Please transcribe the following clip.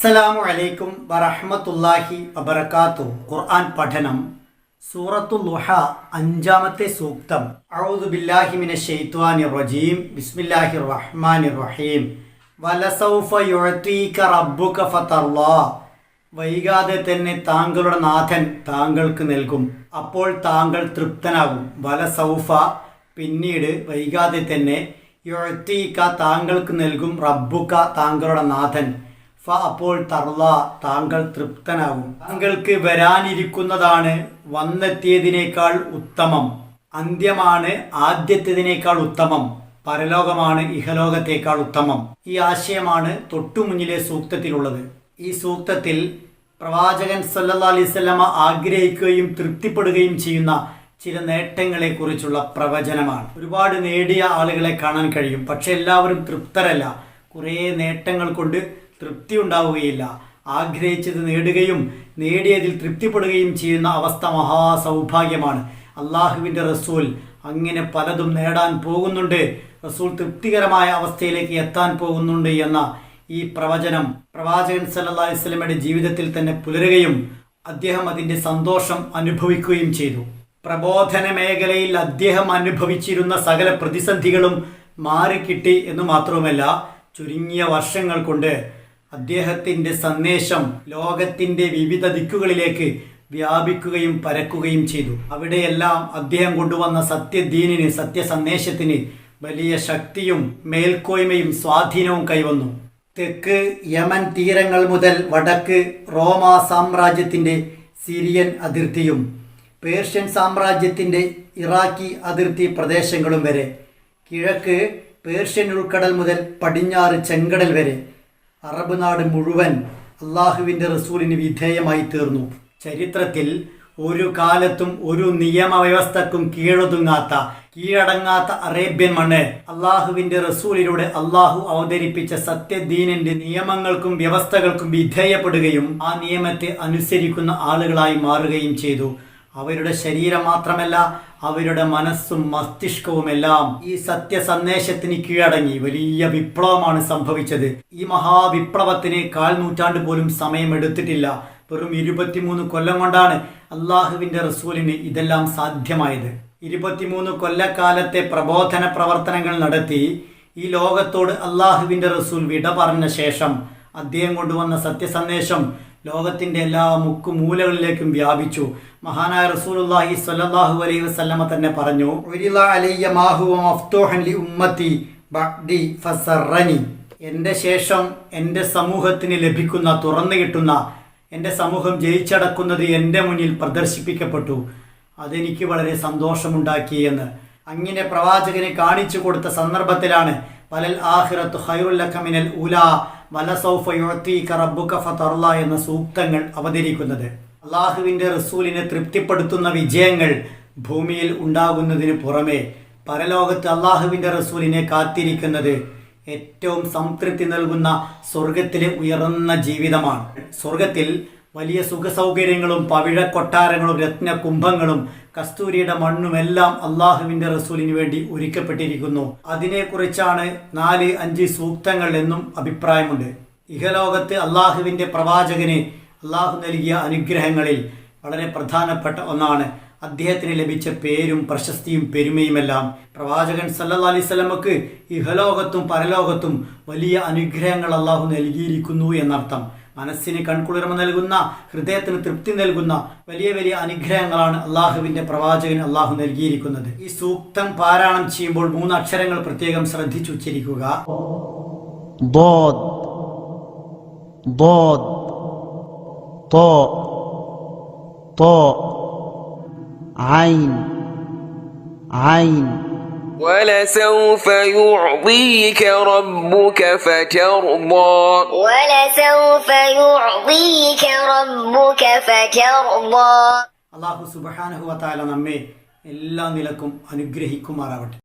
അസ്സലാമു അലൈക്കും വറഹ്മത്തുള്ളാഹി വബർക്കാത്തു ഖുർആൻ പഠനം സൂറത്തു ലുഹ അഞ്ചാമത്തെ സൂക്തം. ബില്ലാഹി മിനശ് റജീം. ബിസ്മില്ലാഹി റഹ്മാനിർ റഹീം. വലസൗഫ റബ്ബുക വൈകാതെ തന്നെ താങ്കളുടെ നാഥൻ താങ്കൾക്ക് നൽകും. അപ്പോൾ താങ്കൾ തൃപ്തനാകും. വലസൗഫ പിന്നീട് വൈകാതെ തന്നെ യുഴത്തീക്ക താങ്കൾക്ക് നൽകും റബ്ബുക്ക താങ്കളുടെ നാഥൻ. അപ്പോൾ തർല താങ്കൾ തൃപ്തനാകും. താങ്കൾക്ക് വരാനിരിക്കുന്നതാണ് വന്നെത്തിയതിനേക്കാൾ ഉത്തമം. അന്ത്യമാണ് ആദ്യത്തേതിനേക്കാൾ ഉത്തമം. പരലോകമാണ് ഇഹലോകത്തേക്കാൾ ഉത്തമം. ഈ ആശയമാണ് തൊട്ടുമുന്നിലെ സൂക്തത്തിലുള്ളത്. ഈ സൂക്തത്തിൽ പ്രവാചകൻ സല്ലല്ലാഹു അലൈഹി വസല്ലമ ആഗ്രഹിക്കുകയും തൃപ്തിപ്പെടുകയും ചെയ്യുന്ന ചില നേട്ടങ്ങളെ കുറിച്ചുള്ള പ്രവചനമാണ്. ഒരുപാട് നേടിയ ആളുകളെ കാണാൻ കഴിയും. പക്ഷെ എല്ലാവരും തൃപ്തരല്ല. കുറേ നേട്ടങ്ങൾ കൊണ്ട് തൃപ്തി ഉണ്ടാവുകയില്ല. ആഗ്രഹിച്ചത് നേടുകയും നേടിയതിൽ തൃപ്തിപ്പെടുകയും ചെയ്യുന്ന അവസ്ഥ മഹാസൗഭാഗ്യമാണ്. അള്ളാഹുവിന്റെ റസൂൽ അങ്ങനെ പലതും നേടാൻ പോകുന്നുണ്ട്. റസൂൽ തൃപ്തികരമായ അവസ്ഥയിലേക്ക് എത്താൻ പോകുന്നുണ്ട് എന്ന ഈ പ്രവചനം പ്രവാചകൻ സല്ലാ അലൈഹി വസല്ലമയുടെ ജീവിതത്തിൽ തന്നെ പുലരുകയും അദ്ദേഹം അതിന്റെ സന്തോഷം അനുഭവിക്കുകയും ചെയ്തു. പ്രബോധന മേഖലയിൽ അദ്ദേഹം അനുഭവിച്ചിരുന്ന സകല പ്രതിസന്ധികളും മാറിക്കിട്ടി എന്ന് മാത്രവുമല്ല ചുരുങ്ങിയ വർഷങ്ങൾ കൊണ്ട് അദ്ദേഹത്തിന്റെ സന്ദേശം ലോകത്തിന്റെ വിവിധ ദിക്കുകളിലേക്ക് വ്യാപിക്കുകയും പരക്കുകയും ചെയ്തു. അവിടെയെല്ലാം അദ്ദേഹം കൊണ്ടുവന്ന സത്യദീനിന് സത്യസന്ദേശത്തിന് വലിയ ശക്തിയും മേൽക്കോയ്മയും സ്വാധീനവും കൈവന്നു. തെക്ക് യമൻ തീരങ്ങൾ മുതൽ വടക്ക് റോമ സാമ്രാജ്യത്തിന്റെ സിറിയൻ അതിർത്തിയും പേർഷ്യൻ സാമ്രാജ്യത്തിന്റെ ഇറാഖി അതിർത്തി പ്രദേശങ്ങളും വരെ. കിഴക്ക് പേർഷ്യൻ ഉൾക്കടൽ മുതൽ പടിഞ്ഞാറ് ചെങ്കടൽ വരെ. അറബ് നാട് മുഴുവൻ അള്ളാഹുവിന്റെ റസൂലിന് വിധേയമായി തീർന്നു. ചരിത്രത്തിൽ ഒരു കാലത്തും ഒരു നിയമവ്യവസ്ഥക്കും കീഴൊതുങ്ങാത്ത കീഴടങ്ങാത്ത അറേബ്യൻ മണ്ണ് അള്ളാഹുവിന്റെ റസൂലിലൂടെ അള്ളാഹു അവതരിപ്പിച്ച സത്യദീനിന്റെ നിയമങ്ങൾക്കും വ്യവസ്ഥകൾക്കും വിധേയപ്പെടുകയും ആ നിയമത്തെ അനുസരിക്കുന്ന ആളുകളായി മാറുകയും ചെയ്തു. അവരുടെ ശരീരം മാത്രമല്ല അവരുടെ മനസ്സും മസ്തിഷ്കവുമെല്ലാം ഈ സത്യസന്ദേശത്തിന് കീഴടങ്ങി. വലിയ വിപ്ലവമാണ് സംഭവിച്ചത്. ഈ മഹാവിപ്ലവത്തിന് കാൽ നൂറ്റാണ്ട് പോലും സമയമെടുത്തിട്ടില്ല. വെറും ഇരുപത്തിമൂന്ന് കൊല്ലം കൊണ്ടാണ് അള്ളാഹുവിന്റെ റസൂലിന് ഇതെല്ലാം സാധ്യമായത്. ഇരുപത്തിമൂന്ന് കൊല്ലക്കാലത്തെ പ്രബോധന പ്രവർത്തനങ്ങൾ നടത്തി ഈ ലോകത്തോട് അള്ളാഹുവിന്റെ റസൂൽ വിട പറഞ്ഞ ശേഷം അദ്ദേഹം കൊണ്ടുവന്ന സത്യസന്ദേശം ലോകത്തിന്റെ എല്ലാ മുക്കു മൂലകളിലേക്കും വ്യാപിച്ചു. മഹാനായ റസൂലുള്ളാഹി സ്വല്ലല്ലാഹു അലൈഹി വസല്ലമ തന്നെ പറഞ്ഞു അലയ്യ ഫസറനി. എന്റെ ശേഷം എന്റെ സമൂഹത്തിന് ലഭിക്കുന്ന തുറന്നു കിട്ടുന്ന എന്റെ സമൂഹം ജയിച്ചടക്കുന്നത് എന്റെ മുന്നിൽ പ്രദർശിപ്പിക്കപ്പെട്ടു. അതെനിക്ക് വളരെ സന്തോഷമുണ്ടാക്കി എന്ന് അങ്ങനെ പ്രവാചകനെ കാണിച്ചു കൊടുത്ത സന്ദർഭത്തിലാണ് എന്ന സൂക്തങ്ങൾ അവതരിക്കുന്നത്. അള്ളാഹുവിന്റെ റസൂലിനെ തൃപ്തിപ്പെടുത്തുന്ന വിജയങ്ങൾ ഭൂമിയിൽ ഉണ്ടാകുന്നതിന് പുറമെ പരലോകത്ത് അള്ളാഹുവിന്റെ റസൂലിനെ കാത്തിരിക്കുന്നത് ഏറ്റവും സംതൃപ്തി നൽകുന്ന സ്വർഗത്തിലെ ഉയർന്ന ജീവിതമാണ്. സ്വർഗത്തിൽ വലിയ സുഖസൗകര്യങ്ങളും പവിഴ കൊട്ടാരങ്ങളും രത്നകുംഭങ്ങളും കസ്തൂരിയുടെ മണ്ണുമെല്ലാം അള്ളാഹുവിന്റെ റസൂലിന് വേണ്ടി ഒരുക്കപ്പെട്ടിരിക്കുന്നു. അതിനെക്കുറിച്ചാണ് നാല് അഞ്ച് സൂക്തങ്ങൾ എന്നും അഭിപ്രായമുണ്ട്. ഇഹലോകത്ത് അള്ളാഹുവിന്റെ പ്രവാചകന് അള്ളാഹു നൽകിയ അനുഗ്രഹങ്ങളിൽ വളരെ പ്രധാനപ്പെട്ട ഒന്നാണ് അദ്ദേഹത്തിന് ലഭിച്ച പേരും പ്രശസ്തിയും പെരുമയുമെല്ലാം. പ്രവാചകൻ അലൈഹി സ്വലമക്ക് ഇഹലോകത്തും പരലോകത്തും വലിയ അനുഗ്രഹങ്ങൾ അള്ളാഹു നൽകിയിരിക്കുന്നു എന്നർത്ഥം. മനസ്സിന് കൺകുളിർമ നൽകുന്ന ഹൃദയത്തിന് തൃപ്തി നൽകുന്ന വലിയ വലിയ അനുഗ്രഹങ്ങളാണ് അള്ളാഹുവിന്റെ പ്രവാചകൻ അള്ളാഹു നൽകിയിരിക്കുന്നത് ഈ സൂക്തം പാരായണം ചെയ്യുമ്പോൾ മൂന്ന് അക്ഷരങ്ങൾ പ്രത്യേകം ശ്രദ്ധിച്ചുച്ചരിക്കുക ضاد ضاد ولسوف يعطيك ربك فترضى ولسوف يعطيك ربك فترضى അള്ളാഹു സുബാനഹുവത്താല നമ്മെ എല്ലാ നിലക്കും അനുഗ്രഹിക്കുമാറാവട്ടെ